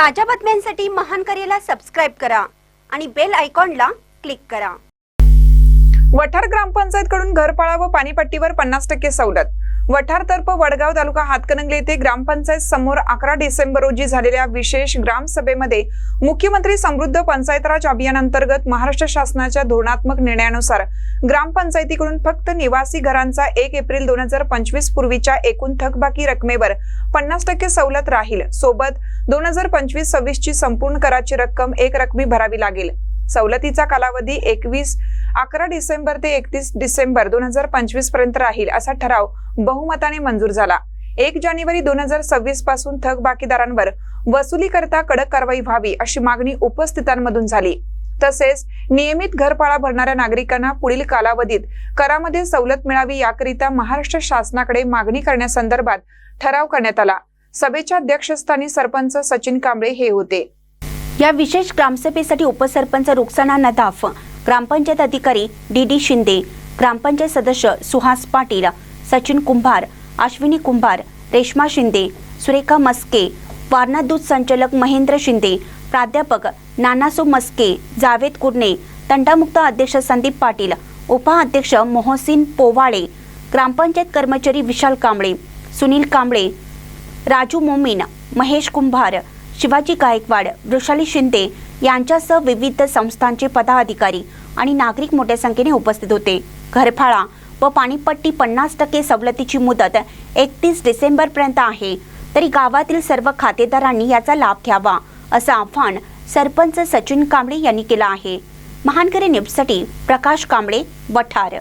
ताज्या बातम्यांसाठी महान करेला सबस्क्राईब करा आणि बेल आयकॉनला क्लिक करा. वठार ग्रामपंचायत कडून घरपाळा व पाणीपट्टीवर पन्नास टक्के सवलत. वठार तर्फ वडगाव तालुका हातकणंगले येथे ग्रामपंचायत समोर अकरा डिसेंबर रोजी झालेल्या विशेष ग्रामसभेमध्ये मुख्यमंत्री समृद्ध पंचायत राज अभियानांतर्गत महाराष्ट्र शासनाच्या धोरणात्मक निर्णयानुसार ग्रामपंचायतीकडून फक्त निवासी घरांचा एक एप्रिल दोन हजार पंचवीस पूर्वीच्या एकूण थकबाकी रकमेवर पन्नास टक्के सवलत राहील. सोबत दोन हजार पंचवीस सव्वीस ची संपूर्ण कराची रक्कम एक रकमी भरावी लागेल. सवलतीचा कालावधी एकवीस अकरा डिसेंबर ते एकतीस डिसेंबर दोन हजार पंचवीसपर्यंत राहील असा ठराव बहुमताने मंजूर झाला. एक जानेवारी दोन हजार सव्वीसपासून थकबाकीदारांवर वसुली करता कडक कारवाई व्हावी अशी मागणी उपस्थितांमधून झाली. तसेच नियमित घरपाळा भरणाऱ्या नागरिकांना पुढील कालावधीत करामध्ये सवलत मिळावी याकरिता महाराष्ट्र शासनाकडे मागणी करण्यासंदर्भात ठराव करण्यात आला. सभेच्या अध्यक्षस्थानी सरपंच सचिन कांबळे हे होते. या विशेष ग्रामसभेसाठी उपसरपंच रुक्साना नदाफ ग्रामपंचायत अधिकारी डी डी शिंदे ग्रामपंचायत सदस्य सुहास पाटील सचिन कुंभार अश्विनी कुंभार रेश्मा शिंदे सुरेखा मस्के वारणा दूध संचालक महेंद्र शिंदे प्राध्यापक नानासो मस्के जावेद कुर्णे तंटामुक्त अध्यक्ष संदीप पाटील उपाध्यक्ष मोहसिन पोवाळे ग्रामपंचायत कर्मचारी विशाल कांबळे सुनील कांबळे राजू मोमीन महेश कुंभार शिवाजी गायकवाड वृषाली शिंदे यांच्यासह विविध संस्थांचे पदाधिकारी आणि नागरिक मोठ्या संख्येने उपस्थित होते. घरफाळा व पाणीपट्टी पन्नास टक्के सवलतीची मुदत एकतीस डिसेंबरपर्यंत आहे. तरी गावातील सर्व खातेदारांनी याचा लाभ घ्यावा असं आव्हान सरपंच सचिन कांबळे यांनी केलं आहे. महानकरी न्यूजसाठी प्रकाश कांबळे वठार.